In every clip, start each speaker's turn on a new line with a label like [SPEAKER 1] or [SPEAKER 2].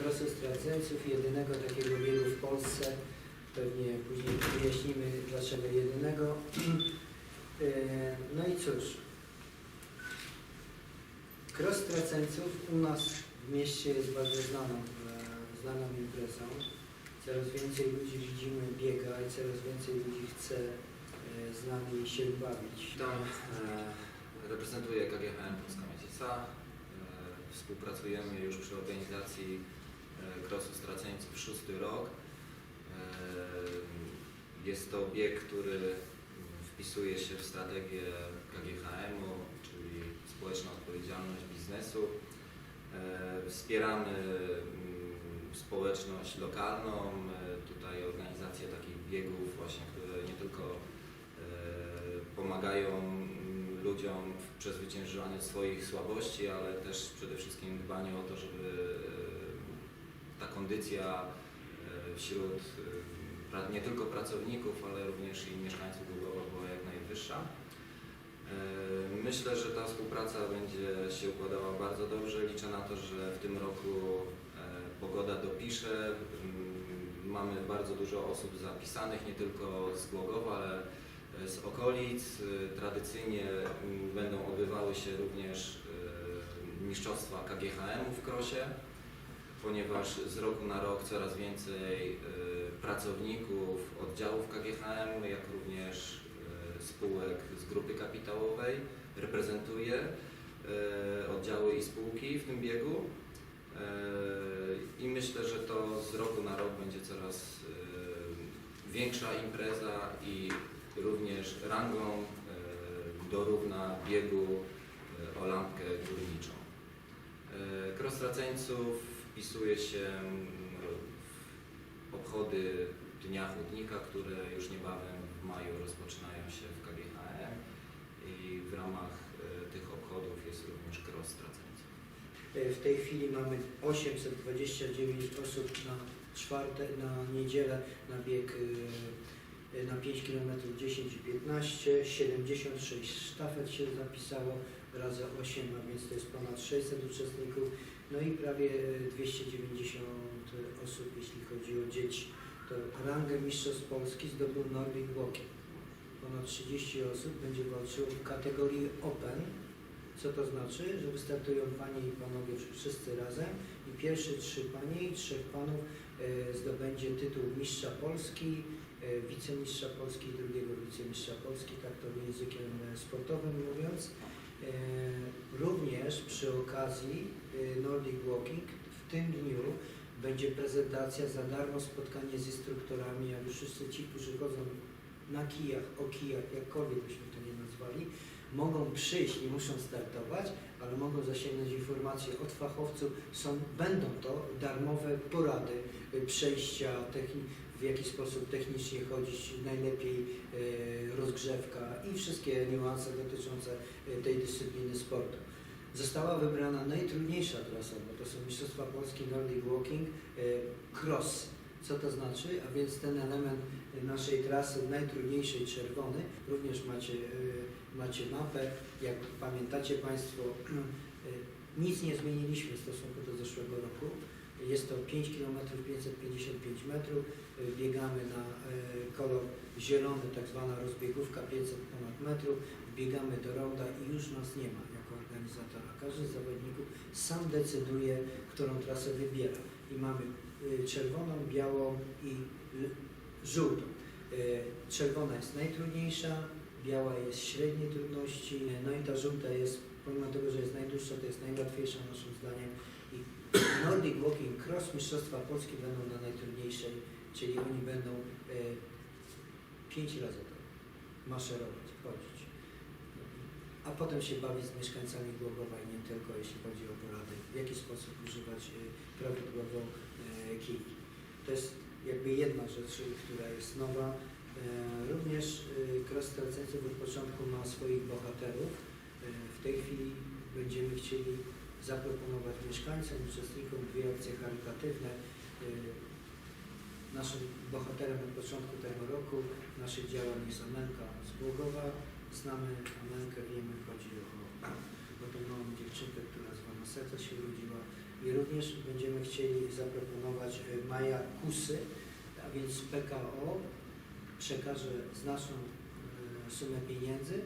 [SPEAKER 1] Krosu Straceńców, jedynego takiego biegu w Polsce. Pewnie później wyjaśnimy dlaczego jedynego. E, No i cóż, Kros Straceńców u nas w mieście jest bardzo znaną, e, znaną imprezą. Coraz więcej ludzi widzimy biega i coraz więcej ludzi chce e, z nami się bawić.
[SPEAKER 2] Witam, reprezentuję KGHM Polska. E, Współpracujemy już przy organizacji Krosu Straceńców szósty rok. E, Jest to bieg, który wpisuje się w strategię KGHM-u, czyli społeczna odpowiedzialność biznesu. E, Wspieramy mm, społeczność lokalną, e, tutaj organizację takich biegów właśnie, które nie tylko e, pomagają mm, ludziom w przezwyciężaniu swoich słabości, ale też przede wszystkim dbaniu o to, żeby e, kondycja e, wśród e, nie tylko pracowników, ale również i mieszkańców Głogowa była jak najwyższa. E, Myślę, że ta współpraca będzie się układała bardzo dobrze. Liczę na to, że w tym roku pogoda dopisze. Mm, Mamy bardzo dużo osób zapisanych, nie tylko z Głogowa, ale z okolic. Tradycyjnie mm, będą odbywały się również mistrzostwa KGHM-u w Krosie, ponieważ z roku na rok coraz więcej e, pracowników oddziałów KGHM, jak również e, spółek z grupy kapitałowej reprezentuje e, oddziały i spółki w tym biegu. I myślę, że to z roku na rok będzie coraz większa impreza i również rangą dorówna biegu o lampkę górniczą. Traceńców wpisuje się mm, w obchody Dnia Chłodnika, które już niebawem w maju rozpoczynają się w KGHM i w ramach e, tych obchodów jest również Kros Traceńców.
[SPEAKER 1] E, W tej chwili mamy 829 osób na czwarte, na niedzielę na bieg e, na 5 km 10 i 15, 76 sztafet się zapisało, razy 8, a więc to jest ponad 600 uczestników, no i prawie 290 osób, jeśli chodzi o dzieci. To rangę Mistrzostw Polski zdobył Nordic Walking. Ponad 30 osób będzie walczyło w kategorii Open, co to znaczy? Że wystartują panie i panowie wszyscy razem i pierwsze trzy panie i trzech panów e, zdobędzie tytuł mistrza Polski, e, wicemistrza Polski i drugiego wicemistrza Polski, tak to językiem e, sportowym mówiąc. Również przy okazji e, Nordic Walking w tym dniu będzie prezentacja za darmo, spotkanie z instruktorami, już wszyscy ci, którzy chodzą na kijach, o kijach, jakkolwiek byśmy to nie nazwali, mogą przyjść, nie muszą startować, ale mogą zasięgnąć informacje od fachowców. Są, będą to darmowe porady y, przejścia, w jaki sposób technicznie chodzić, najlepiej y, rozgrzewka i wszystkie niuanse dotyczące y, tej dyscypliny sportu. Została wybrana najtrudniejsza trasa, bo to są Mistrzostwa Polski Nordic Walking y, Cross. Co to znaczy? A więc ten element naszej trasy najtrudniejszej, czerwony, również macie, y, macie mapę. Jak pamiętacie Państwo, y, nic nie zmieniliśmy w stosunku do zeszłego roku. Jest to 5 km 555 metrów. Biegamy na kolor zielony, tak zwana rozbiegówka 500 ponad metrów. Biegamy do ronda i już nas nie ma jako organizatora. Każdy z zawodników sam decyduje, którą trasę wybiera. I mamy y, czerwoną, białą i y, żółtą. Y, Czerwona jest najtrudniejsza, biała jest średniej trudności, no i ta żółta jest, pomimo tego, że jest najdłuższa, to jest najłatwiejsza naszym zdaniem. I Nordic Walking Cross Mistrzostwa Polski będą na najtrudniejszej, czyli oni będą y, pięć razy to maszerować, chodzić. A potem się bawić z mieszkańcami Głogowa i nie tylko, jeśli chodzi o porady, w jaki sposób używać y, prawidłowo y, kijki. To jest jakby jedna rzecz, y, która jest nowa. Również Cross Traceńców od początku ma swoich bohaterów. W tej chwili będziemy chcieli zaproponować mieszkańcom, uczestnikom dwie akcje charytatywne. Naszym bohaterem od początku tego roku naszych działań jest Amelka z Głogowa. Znamy Amelkę, wiemy, chodzi o, o tą małą dziewczynkę, która z Wanoseca się urodziła. i również będziemy chcieli zaproponować e, Maja Kusy, a więc PKO przekaże znaczną e, sumę pieniędzy, e,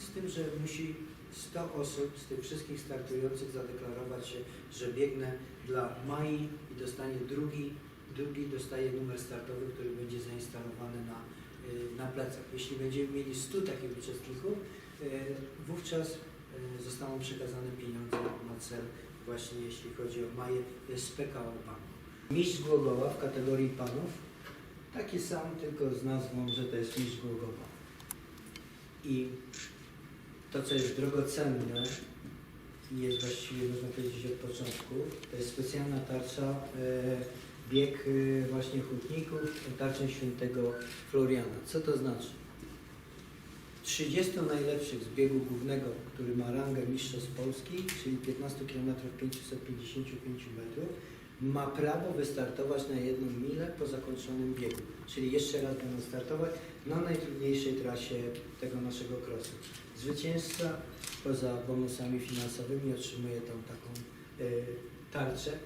[SPEAKER 1] z tym, że musi 100 osób z tych wszystkich startujących zadeklarować się, że biegnę dla Mai i dostanie drugi, drugi dostaje numer startowy, który będzie zainstalowany na, na plecach. Jeśli będziemy mieli 100 takich uczestników, e, wówczas e, zostaną przekazane pieniądze na cel właśnie jeśli chodzi o Maję z PKO Bank. Mistrz Głogowa w kategorii panów, taki sam, tylko z nazwą, że to jest mistrz Głogowa. I to, co jest drogocenne jest właściwie, można powiedzieć, od początku, to jest specjalna tarcza, bieg e, właśnie hutników, tarczę świętego Floriana. Co to znaczy? 30 najlepszych z biegu głównego, który ma rangę mistrzostw Polski, czyli 15 km 555 metrów, ma prawo wystartować na jedną milę po zakończonym biegu. Czyli jeszcze raz będą startować na najtrudniejszej trasie tego naszego krosu. Zwycięzca poza bonusami finansowymi otrzymuje tą taką e, tarczę.